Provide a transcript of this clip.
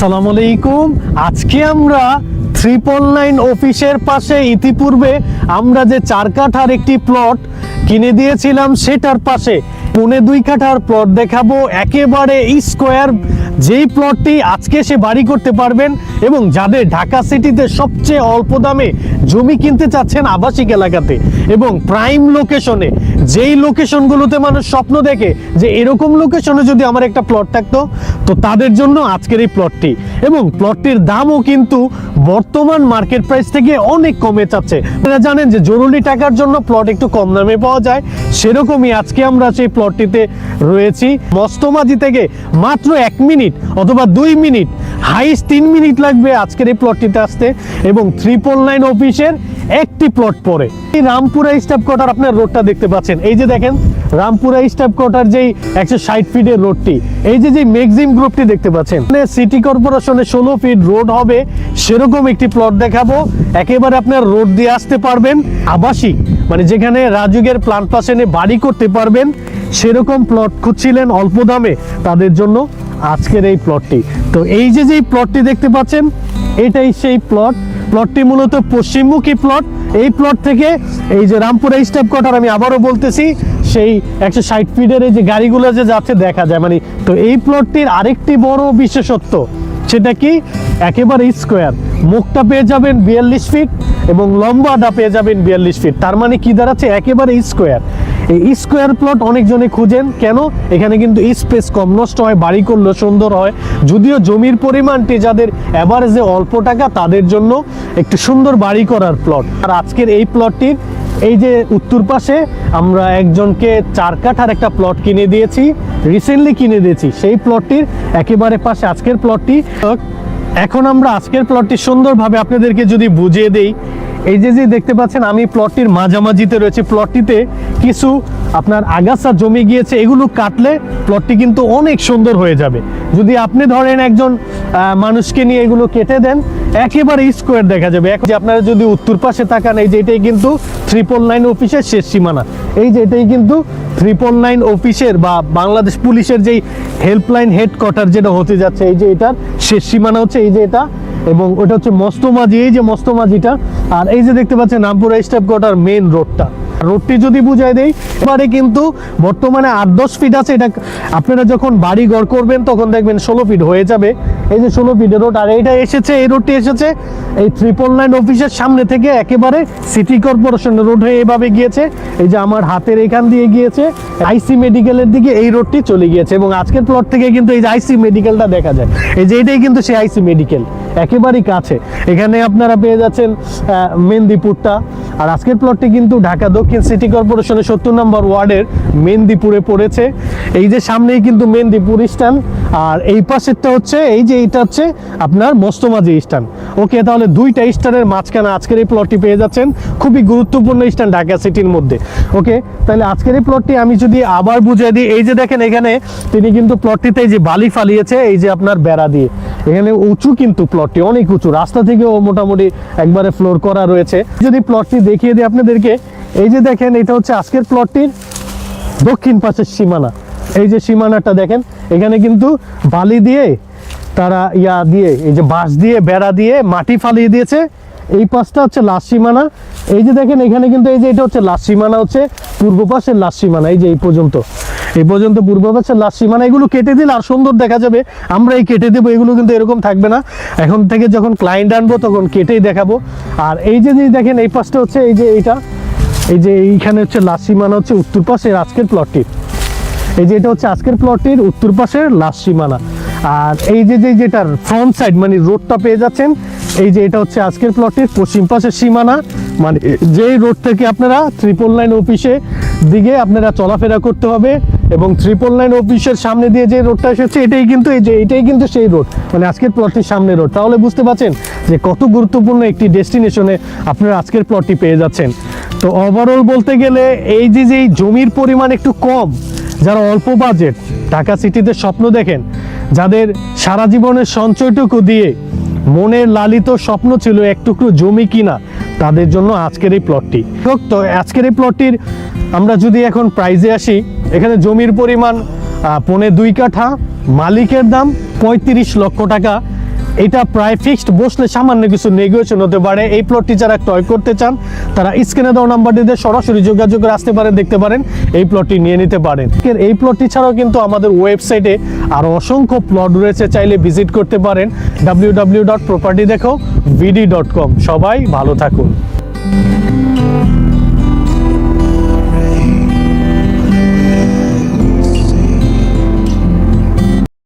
আসসালামু আলাইকুম। আজকে আমরা ট্রিপল নাইন অফিসের পাশে ইতিপূর্বে আমরা যে চার কাঠার একটি প্লট কিনে দিয়েছিলাম, সেটার পাশে পৌনে দুই কাঠার প্লট দেখাবো। একেবারে স্কোয়ার যেই প্লটটি আজকে সে বাড়ি করতে পারবেন এবং যাদের ঢাকা সিটিতে সবচেয়ে অল্প দামে জমি কিনতে চাচ্ছেন আবাসিক এলাকাতে এবং প্রাইম লোকেশনে যেই লোকেশনগুলোতে মানুষ স্বপ্ন দেখে যে এরকম লোকেশনে যদি আমার একটা প্লট থাকতো তো তাদের জন্য আজকের এই প্লটটি এবং প্লটটির দামও কিন্তু বর্তমান মার্কেট প্রাইস থেকে অনেক কমে যাচ্ছে। আপনারা জানেন যে জরুরি টাকার জন্য প্লট একটু কম দামে পাওয়া যায়। সেরকমই আজকে আমরা সেই প্লটটিতে রয়েছি। মস্তমাজি থেকে মাত্র এক মিনিট অথবা দুই মিনিট হাইস্ট তিন মিনিট লাগবে আজকের এই প্লটটিতে আসতে। এবং ট্রিপল নাইন অফিসের একটি প্লট পরে এই রামপুরা স্টাফ কোয়ার্টার আপনার রোডটা দেখতে পাচ্ছেন। এই যে দেখেন, রামপুরা স্টাফ কোয়ার্টার যেই একশো ষাট ফিটের রোডটি এই যে যে ম্যাগজিম গ্রুপটি দেখতে পাচ্ছেন মানে সিটি কর্পোরেশনের ষোলো ফিট রোড হবে, সেরকম একটি প্লট দেখাবো। একেবারে আপনার রোড দিয়ে আসতে পারবেন, আবাসিক মানে যেখানে রাজুগের প্লান্ট পাশনে বাড়ি করতে পারবেন, সেরকম প্লট খুঁজছিলেন অল্প দামে তাদের জন্য আজকের এই প্লটটি তো এই যে যে প্লটটি দেখতে পাচ্ছেন, এটাই সেই প্লট প্লটটি মূলত পশ্চিমমুখী প্লট। এই প্লট থেকে এই যে রামপুরা স্টাফ কোয়ার্টার আমি আবারও বলতেছি, সেই একশো ষাট ফিটের এই যে গাড়িগুলো যে যাচ্ছে দেখা যায়। মানে তো এই প্লটটির আরেকটি বড় বিশেষত্ব, সেটা কি? একেবারে স্কোয়ার মুখটা পেয়ে যাবেন বিয়াল্লিশ ফিট এবং লম্বাটা পেয়ে যাবেন বিয়াল্লিশ ফিট তার মানে কি দাঁড়াচ্ছে? একেবারে স্কোয়ার এই স্কোয়ার প্লট অনেকজনে খুঁজেন। কেন? এখানে কিন্তু স্পেস কম, নষ্ট হয়, বাড়ি করলে সুন্দর হয়। যদিও জমির পরিমাণটি যাদের অ্যাভারেজে অল্প টাকা, তাদের জন্য একটু সুন্দর বাড়ি করার প্লট আর আজকের এই প্লটটির এই যে উত্তর পাশে আমরা একজনকে চার কাঠার একটা প্লট কিনে দিয়েছি রিসেন্টলি কিনে দিয়েছি। সেই প্লটটির একেবারে পাশে আজকের প্লটটি এখন আমরা আজকের প্লটটি সুন্দরভাবে আপনাদেরকে যদি বুঝিয়ে দেই এই যে যে দেখতে পাচ্ছেন, আমি প্লটটির মাঝামাঝিতে রয়েছে। প্লটটিতে কিছু আপনার আগাছা জমে গিয়েছে, এগুলো কাটলে প্লটটি কিন্তু অনেক সুন্দর হয়ে যাবে। যদি আপনি ধরেন একজন মানুষকে নিয়ে এগুলো কেটে দেন, একেবারে স্কোয়ার দেখা যাবে। এখন আপনারা যদি উত্তর পাশে তাকান, এই যে এটাই কিন্তু ট্রিপল নাইন অফিসের শেষ সীমানা। এই যে এটাই কিন্তু ট্রিপল নাইন অফিসের বা বাংলাদেশ পুলিশের যেই হেল্পলাইন হেডকোয়ার্টার যেটা হতে যাচ্ছে, এই যে এটার শেষ সীমানা হচ্ছে, এই যে এটা এবং ওটা হচ্ছে মস্তমাজি এই যে মস্তমাজিটা আর এই যে দেখতে পাচ্ছেন নামপুরা স্টাফ কোয়ার্টার মেন রোডটা। রোডটি যদি বুঝাই দেই, এবারে কিন্তু বর্তমানে আট দশ ফিট আছে। এটা আপনারা যখন বাড়ি ঘর করবেন, তখন দেখবেন ষোলো ফিট হয়ে যাবে। এই যে ষোলো ফিটের রোড আর এইটা এসেছে এই রোডটি এসেছে এই ট্রিপল নাইন অফিসের সামনে থেকে একেবারে সিটি কর্পোরেশনের রোড হয়ে এভাবে গিয়েছে। এই যে আমার হাতের এখান দিয়ে গিয়েছে আইসি মেডিকেলের দিকে এই রোডটি চলে গিয়েছে এবং আজকের প্লট থেকে কিন্তু এই যে আইসি মেডিকেলটা দেখা যায়। এই যে এটাই কিন্তু সেই আইসি মেডিকেল একেবারেই কাছে। এখানে আপনারা পেয়ে যাচ্ছেন আহ, মেদিনীপুরটা। আর আজকের প্লটটি কিন্তু ঢাকা দক্ষিণ সিটি কর্পোরেশনের সত্তর নম্বর ওয়ার্ডের মেদিনীপুরে পড়েছে। এই যে সামনেই কিন্তু মেদিনীপুর স্ট্যান্ড আর এই পাশেরটা হচ্ছে, এই যে এটা হচ্ছে আপনার মস্তমাজি স্ট্যান্ড ওকে, তাহলে দুইটা স্ট্যান্ডের মাঝখানে আজকের এই প্লটটি পেয়ে যাচ্ছেন। খুবই গুরুত্বপূর্ণ স্ট্যান্ড ঢাকা সিটির মধ্যে। ওকে, তাহলে আজকের এই প্লটটি আমি যদি আবার বুঝিয়ে দিই, এই যে দেখেন এখানে তিনি কিন্তু প্লটটিতে যে বালি ফালিয়েছে, এই যে আপনার বেড়া দিয়ে। এখানে উঁচু কিন্তু প্লটটি অনেক উঁচু। রাস্তা থেকেও মোটামুটি একবারে ফ্লোর করা রয়েছে। যদি প্লটটি দেখিয়ে দিই আপনাদেরকে, এই যে দেখেন, এটা হচ্ছে আজকের প্লটটির দক্ষিণ পাশের সীমানা। এই যে সীমানাটা দেখেন, এখানে কিন্তু বালি দিয়ে তারা ইয়া দিয়ে, এই যে বাঁশ দিয়ে, বেড়া দিয়ে মাটি ফালিয়ে দিয়েছে। এই পাশটা হচ্ছে লাশ সীমানা। এই যে দেখেন, এখানে কিন্তু এই যে এটা হচ্ছে লাশ সীমানা হচ্ছে, পূর্ব পাশের লাশ সীমানা, এই যে এই পর্যন্ত। এই পর্যন্ত পূর্ব পাশের লাশ সীমানা, এগুলো কেটে দিলে আর সুন্দর দেখা যাবে। আমরা এই কেটে দেবো, এগুলো কিন্তু এরকম থাকবে না। এখন থেকে যখন ক্লায়েন্ট আনব, তখন কেটেই দেখাবো। আর এই যে দেখেন, এই পাশটা হচ্ছে এই যে এইটা। এই যে এইখানে হচ্ছে লাশ সীমানা হচ্ছে উত্তর পাশের আজকের প্লটটির এই যে এটা হচ্ছে আজকের প্লটটির উত্তর পাশের লাস্ট সীমানা। আর এই যে যেটার ফ্রন্ট সাইড মানে রোডটা পেয়ে যাচ্ছেন, এই যে এটা হচ্ছে আজকের প্লটটির পশ্চিম পাশের সীমানা। মানে যেই রোড থেকে আপনারা ত্রিপল লাইন অফিসে দিকে আপনারা চলাফেরা করতে হবে এবং ত্রিপল লাইন অফিসের সামনে দিয়ে যে রোডটা এসেছে, এটাই কিন্তু এই যে, এটাই কিন্তু সেই রোড মানে আজকের প্লটটির সামনে রোড। তাহলে বুঝতে পারছেন যে কত গুরুত্বপূর্ণ একটি ডেস্টিনেশনে আপনারা আজকের প্লটটি পেয়ে যাচ্ছেন। তো ওভারঅল বলতে গেলে এই যে যে জমির পরিমাণ একটু কম যারা অল্প বাজেট ঢাকা সিটিতে স্বপ্ন দেখেন, যাদের সারা জীবনের সঞ্চয়টুকু দিয়ে মনের লালিত স্বপ্ন ছিল একটুকরো জমি কিনা, তাদের জন্য আজকের এই প্লটটি তো আজকের এই প্লটটির আমরা যদি এখন প্রাইজে আসি, এখানে জমির পরিমাণ পৌনে দুই কাঠা, মালিকের দাম পঁয়ত্রিশ লক্ষ টাকা এটা প্রায় ফিক্সড বসলে সামান্য কিছু নেগোসিয়েশন হতে পারে। এই প্লটটি যারা ক্রয় করতে চান, তারা স্ক্রিনে দেওয়া নাম্বার দিয়ে সরাসরি যোগাযোগ করে আসতে পারেন, দেখতে পারেন, এই প্লটটি নিয়ে নিতে পারেন। এই প্লটটি ছাড়াও কিন্তু আমাদের ওয়েবসাইটে আরও অসংখ্য প্লট রয়েছে, চাইলে ভিজিট করতে পারেন। ডাব্লিউ ডাব্লিউ ডট প্রপার্টি দেখো ভিডি ডট কম সবাই ভালো থাকুন।